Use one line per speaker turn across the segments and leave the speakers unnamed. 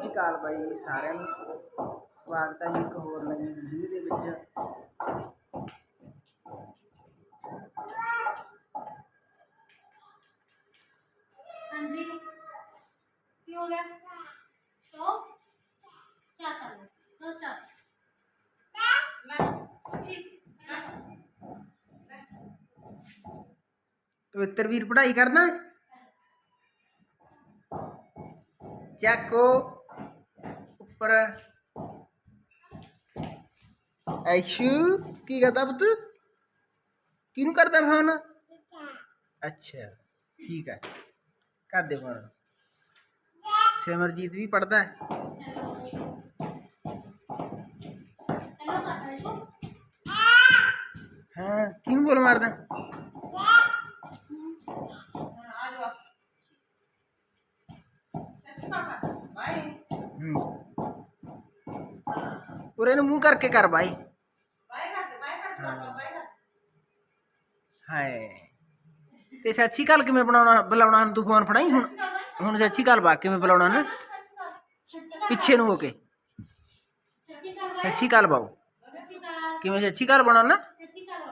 ਸ਼੍ਰੀ ਅਕਾਲ ਬਾਈ ਜੀ ਸਾਰਿਆਂ ਨੂੰ ਸਵਾਗਤ ਹੈ ਜੀ ਇੱਕ ਹੋਰ ਨਵੀਂ ਵੀਡੀਓ ਦੇ ਵਿੱਚ
ਹਾਂਜੀ ਕੀ ਹੋ ਗਿਆ तो क्या कर लो तो चार ठीक
ਪਵਿੱਤਰ ਵੀਰ ਪੜ੍ਹਾਈ ਕਰਦਾ ਚੱਕੋ ਉੱਪਰ पर ऐशू की करता पुत किनू करता भावना? अच्छा ठीक है। कर दे भावना।
सिमरजीत भी पढ़ता
है। हाँ किन बोल मारता ਉਰੇ ਨੂੰ ਮੂੰਹ ਕਰਕੇ ਕਰ ਬਾਈ ਹਾਏ ਤੇ ਸੱਚੀ ਗੱਲ ਕਿਵੇਂ ਬਣਾਉਣਾ ਬੁਲਾਉਣਾ ਹੁਣ ਤੂੰ ਫੋਨ ਫੜਾਈ ਹੁਣ ਹੁਣ ਸੱਚੀ ਗੱਲ ਬਾ ਕਿਵੇਂ ਬੁਲਾਉਣਾ ਨਾ
सच्ची
ਪਿੱਛੇ ਨੂੰ ਹੋ ਕੇ
सच्ची कर
ਸੱਚੀ ਗੱਲ ਬਾਉ
सच्ची कर
ਕਿਵੇਂ ਸੱਚੀ ਗੱਲ ਬਣਾਉਣਾ
सच्ची कर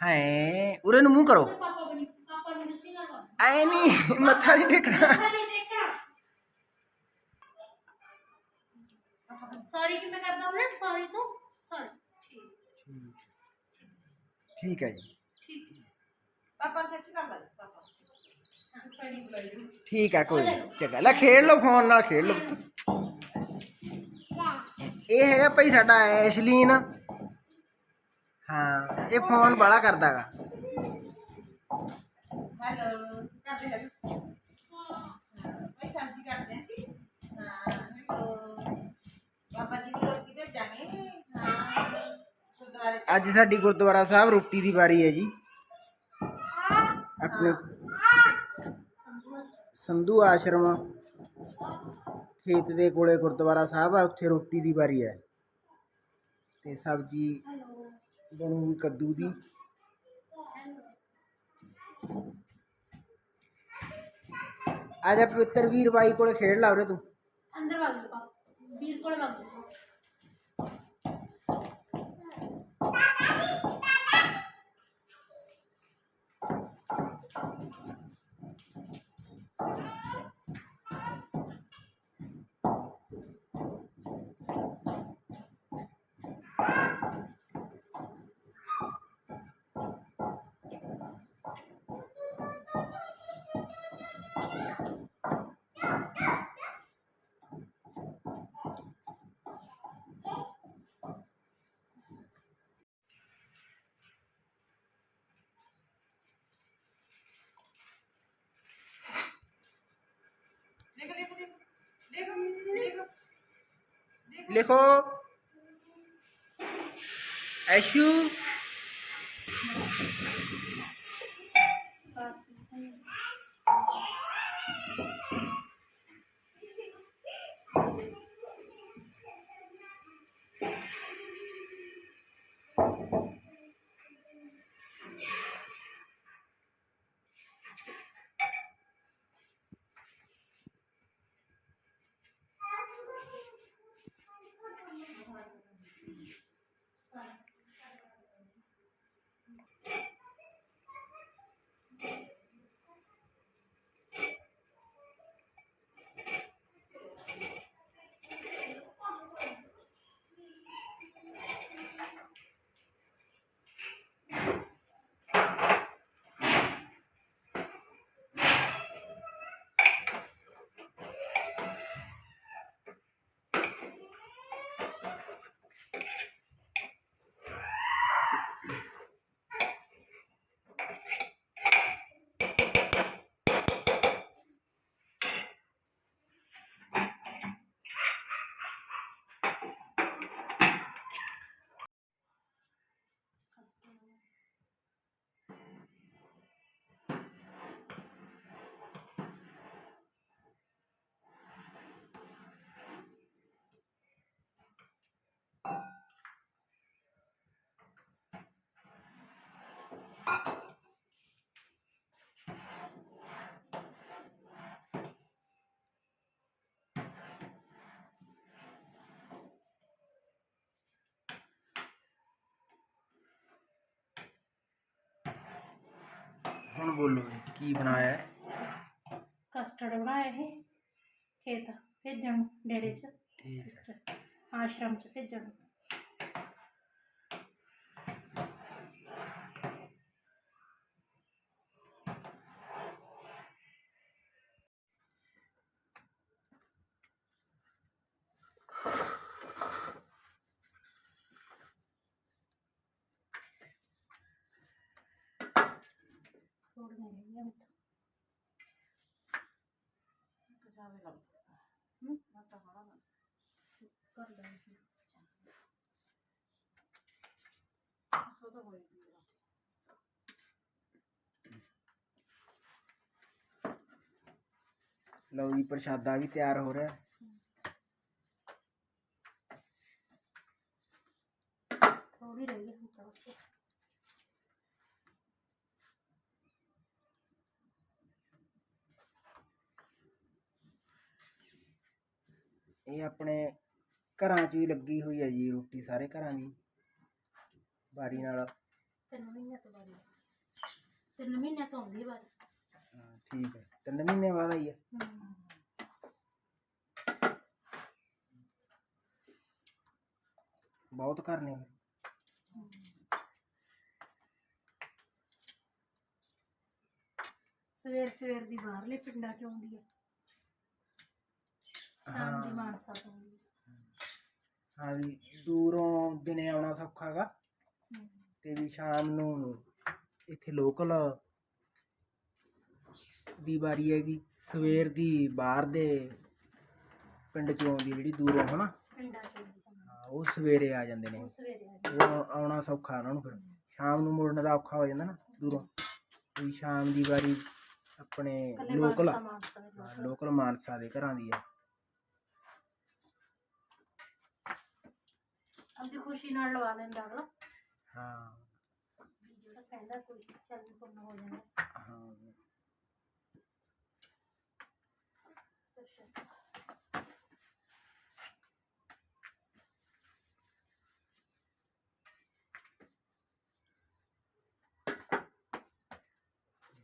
ਹਾਏ ਉਰੇ ਨੂੰ ਮੂੰਹ ਕਰੋ
पापा बनी पापा ने सच्ची कर
ਐ ਨਹੀਂ ਮੱਥਾ ਨਹੀਂ ਟੇਕਣਾ
सॉरी कि मैं करता हूँ ना सॉरी तो सॉरी ठीक
ਠੀਕ ਹੈ ਜੀ
ठीक
ਪਾਪਾ ਨੂੰ ਸੱਚੀ ਕਰ ਲੈ ਪਾਪਾ ਫੜੀ ਬੁਲਾਈ
ਠੀਕ ਹੈ ਕੋਈ ਨੀ। ਚੰਗਾ ਲੈ ਖੇਡ ਲਓ ਫੋਨ ਨਾਲ ਖੇਡ ਲਓ ਇਹ ਹੈਗਾ ਭਾਈ ਸਾਡਾ ਐਸ਼ਲੀਨ ਹਾਂ ਇਹ ਫੋਨ ਬੜਾ ਕਰਦਾਗਾ
ਹੈਲੋ ਕਰਦੇ ਹੈਲੋ
ਅੱਜ ਸਾਡੀ ਗੁਰਦੁਆਰਾ ਸਾਹਿਬ ਰੋਟੀ ਦੀ ਵਾਰੀ ਹੈ ਜੀ। ਆਪਣੇ ਸੰਧੂ ਆਸ਼ਰਮ ਖੇਤ ਦੇ ਕੋਲੇ ਗੁਰਦੁਆਰਾ ਸਾਹਿਬ ਆ, ਉੱਥੇ ਰੋਟੀ ਦੀ ਵਾਰੀ ਹੈ। ਤੇ ਸਬਜੀ ਬਣੂਗੀ ਕੱਦੂ ਦੀ। ਅੱਜ ਆ ਵੀਰ ਬਾਈ ਕੋਲੇ ਖੇਡ ਲਾ ਉਰੇ ਤੂੰ।
ਅੰਦਰ ਵਗ ਜਾ,
ਵੀਰ ਕੋਲੇ ਵਗ লেখো আইসু
Thank you. ਹੁਣ ਬੋਲੋ ਜੀ, ਕੀ ਬਣਾਇਆ ਹੈ?
ਕਸਟਰਡ ਬਣਾਇਆ ਇਹ ਖੇਤ ਭੇਜਣ ਨੂੰ, ਡੇਰੇ 'ਚ
ਠੀਕ
ਇਸ 'ਚ ਆਸ਼ਰਮ 'ਚ ਭੇਜਣ
लो जी
प्रसादा भी तैयार हो रहा है।
ਇਹ ਆਪਣੇ ਘਰਾਂ 'ਚ ਹੀ ਲੱਗੀ ਹੋਈ ਹੈ ਜੀ ਰੋਟੀ ਸਾਰੇ ਘਰਾਂ ਦੀ। ਬਾਰੀ ਨਾਲ।
ਤਿੰਨ ਮਹੀਨੇ ਤੋਂ ਬਾਅਦ ਤਿੰਨ ਮਹੀਨੇ ਤੋਂ ਆਉਂਦੀ ਵਾਰੀ।
ਹਾਂ, ਠੀਕ ਹੈ ਤਿੰਨ ਮਹੀਨੇ ਬਾਅਦ ਆਈ ਹੈ
ਹਮ।
ਬਹੁਤ ਘਰ ਨੇ
ਸਵੇਰ ਸਵੇਰ ਦੀ ਬਾਹਰਲੇ ਪਿੰਡਾਂ ਚ ਆਉਂਦੀ ਹੈ ਸ਼ਾਮ ਦੀ ਮਾਨਸਾ ਤੋਂ
ਵੀ ਦੂਰੋਂ ਦਿਨੇ ਆਉਣਾ ਸੌਖਾ ਹੈਗਾ।
ਹਮ।
ਤੇ ਵੀ ਸ਼ਾਮ ਨੂੰ ਇੱਥੇ ਲੋਕਲ ਦੀ ਵਾਰੀ ਹੈਗੀ। ਸਵੇਰ ਦੀ ਬਾਹਰ ਦੇ ਪਿੰਡ ਚੋਂ ਆਉਂਦੀ ਜਿਹੜੀ ਦੂਰੋਂ ਹਨਾ?
ਪਿੰਡਾਂ ਚ ਹੈ
ਹਾਂ, ਉਹ ਸਵੇਰੇ ਆ ਜਾਂਦੇ ਨੇ।
ਉਹ ਸਵੇਰੇ ਆ ਜਾਂਦੀ
ਉਹ ਆਉਣਾ ਸੌਖਾ ਉਹਨਾਂ ਨੂੰ ਫਿਰ। ਸ਼ਾਮ ਨੂੰ ਮੁੜਨ ਦਾ ਔਖਾ ਹੋ ਜਾਂਦਾ ਨਾ ਦੂਰੋਂ। ਵੀ ਸ਼ਾਮ ਦੀ ਵਾਰੀ ਆਪਣੇ
ਕੱਲੇ
ਲੋਕਲ
ਮਾਨਸਾ ਮਾਨਸਾ ਦੇ ਲੋਕ।
ਲੋਕਲ ਮਾਨਸਾ ਦੇ ਘਰਾਂ ਦੀ ਹੈ
ਆਪਦੀ ਖੁਸ਼ੀ ਨਾਲ ਲਵਾ ਲੈਂਦਾ ਅਗਲਾ।
ਹਾਂ।
ਵੀ ਜਿਹੜਾ ਕਹਿੰਦਾ ਕੋਈ ਚੱਲ ਪੁੰਨ ਹੋ ਜਾਂਦਾ
ਹਾਂ
ਅੱਛਾ।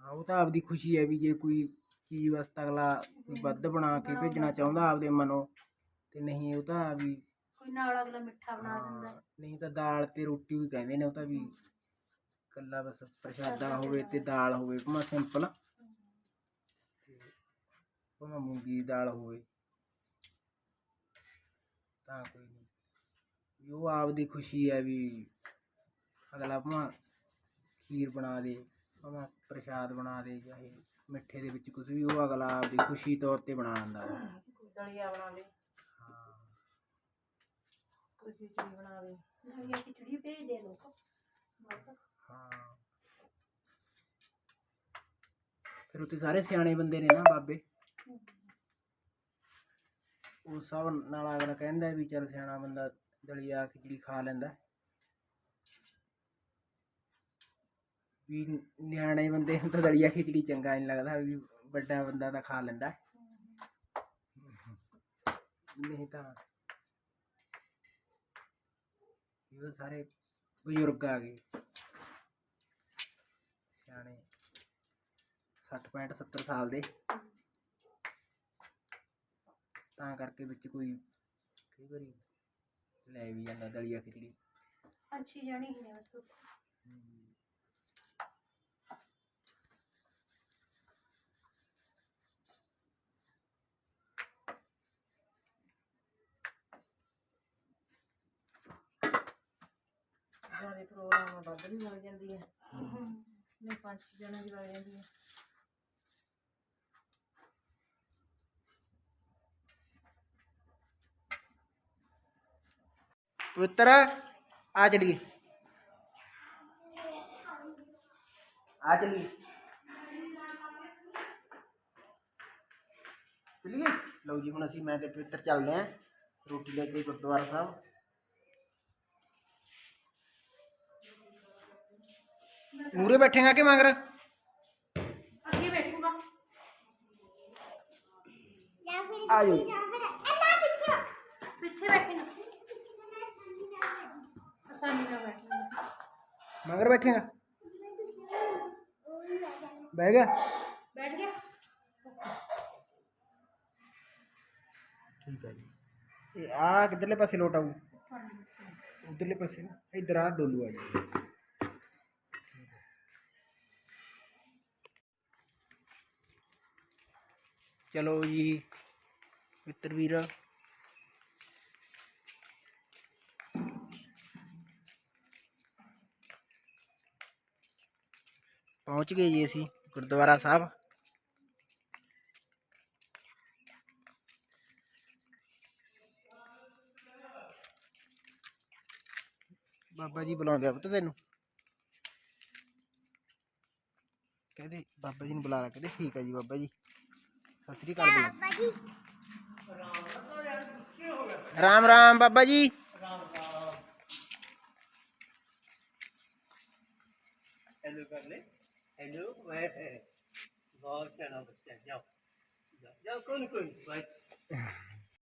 ਹਾਂ, ਉਹ ਤਾਂ ਆਪਦੀ ਖੁਸ਼ੀ ਹੈ ਵੀ ਜੇ ਕੋਈ ਚੀਜ਼ ਵਾਸਤੇ ਅਗਲਾ ਕੋਈ ਵੱਧ ਬਣਾ ਕੇ ਭੇਜਣਾ ਚਾਹੁੰਦਾ ਆਪਦੇ ਮਨੋਂ ਤੇ ਨਹੀਂ ਉਹ ਤਾਂ ਵੀ
ਕੋਈ ਨਾਲ ਅਗਲਾ ਮਿੱਠਾ ਬਣਾ ਦਿੰਦਾ।
ਹਾਂ, ਨਹੀਂ ਤਾਂ ਦਾਲ ਤੇ ਰੋਟੀ ਵੀ ਕਹਿੰਦੇ ਨੇ ਉਹ ਤਾਂ ਵੀ ਕੱਲਾ ਬਸ ਪ੍ਰਸ਼ਾਦਾ ਹੋਵੇ ਤੇ ਦਾਲ ਹੋਵੇ ਭਾਵੇਂ ਸਿੰਪਲ। ਭਾਵੇਂ ਮੂੰਗੀ ਦੀ ਦਾਲ ਹੋਵੇ। ਤਾਂ ਕੋਈ ਨਹੀਂ। ਵੀ ਉਹ ਆਪਦੀ ਖੁਸ਼ੀ ਹੈ ਵੀ ਅਗਲਾ ਭਾਵੇਂ ਖੀਰ ਬਣਾ ਦੇ ਭਾਵੇਂ ਪ੍ਰਸ਼ਾਦ ਬਣਾ ਦੇ ਜਾਂ ਇਹ ਮਿੱਠੇ ਦੇ ਵਿੱਚ ਕੁਝ ਵੀ ਉਹ ਅਗਲਾ ਆਪਦੀ ਖੁਸ਼ੀ ਤੌਰ ਤੇ ਬਣਾ ਦਿੰਦਾ। ਹੈ
ਕੋਈ ਦਲੀਆ ਬਣਾ ਲੇ ਕੋਈ
ਖਿਚੜੀ ਲੋਕ।
ਹਾਂ ਫਿਰ ਸਾਰੇ ਸਿਆਣੇ ਬੰਦੇ ਨੇ ਨਾ ਬਾਬੇ। ਉਸ ਹਿਸਾਬ ਨਾਲ ਅਗਲਾ ਕਹਿੰਦਾ ਵੀ ਚੱਲ ਸਿਆਣਾ ਬੰਦਾ ਦਲੀਆ ਖਿਚੜੀ ਖਾ ਲੈਂਦਾ। ਵੀ ਨਿਆਣੇ ਬੰਦੇ ਨੂੰ ਤਾਂ ਦਲੀਆ ਖਿਚੜੀ ਚੰਗਾ ਨਹੀਂ ਲੱਗਦਾ ਵੀ ਵੱਡਾ ਬੰਦਾ ਤਾਂ ਖਾ ਲੈਂਦਾ। ਨਹੀਂ ਤਾਂ ਇਹ ਸਾਰੇ ਬਜ਼ੁਰਗ ਆ ਗਏ, ਸਿਆਣੇ 60 65 70 ਸਾਲ ਦੇ, ਤਾਂ ਕਰਕੇ ਵਿੱਚ ਕੋਈ ਕਈ ਵਾਰੀ ਲੈ ਵੀ ਜਾਂਦਾ, ਦਲੀਆ ਖਿਚੜੀ।
ਅੱਛੀ ਜਾਣੀ ਹੈ ਬਸ।
ਪ੍ਰੋਗਰਾਮ ਨਾਲ ਵੱਧ ਵੀ ਲੱਗ ਜਾਂਦੀ ਹੈ ਨਹੀਂ ਪੰਜ ਛੇ ਜਣਾਂ ਦੀ ਲੱਗ ਜਾਂਦੀ ਹੈ
ਪਵਿੱਤਰ ਆ ਚਲੀਏ ਆ ਚਲੀਏ ਚਲੀਏ ਲਓ ਜੀ ਹੁਣ ਅਸੀਂ ਮੈਂ ਤੇ ਪਵਿੱਤਰ ਚੱਲਦੇ ਆਂ ਰੋਟੀ ਲੈ ਕੇ ਮੂਰੇ ਬੈਠੇਗਾ ਕਿ ਮਗਰ
ਅੱਗੇ ਬੈਠੂਗਾ
ਆ ਜਾਓ
ਪਿੱਛੇ ਬੈਠੇਗਾ ਆਸਾਨੀ ਨਾਲ ਬੈਠੇਗਾ
ਮਗਰ ਬੈਠੇਗਾ ਬਹਿ ਗਿਆ
ਬੈਠ ਗਿਆ
ਠੀਕ ਹੈ ਜੀ ਇਹ ਆ ਕਿੱਧਰਲੇ ਪਾਸੇ ਲੋਟ ਆਊ ਉਧਰਲੇ ਪਾਸੇ ਨਾ ਇਧਰ ਆ ਡੋਲੂ ਆ ਚਲੋ ਜੀ, ਮਿੱਤਰ ਵੀਰ। ਪਹੁੰਚ ਗਏ ਜੀ ਅਸੀਂ, ਗੁਰਦੁਆਰਾ ਸਾਹਿਬ। ਬਾਬਾ ਜੀ ਬੁਲਾਉਂਦੇ ਆ ਪੁੱਤ ਤੈਨੂੰ। ਕਹਿੰਦੇ ਬਾਬਾ ਜੀ ਨੂੰ ਬੁਲਾ ਲਾ, ਕਹਿੰਦੇ ਠੀਕ ਹੈ ਜੀ ਬਾਬਾ ਜੀ। सत श्रीकाल बोलो। राम राम बाबा जी।
हेलो कर ले हेलो बहुत बच्चा जाओ। जाओ, कौन कौन? बस।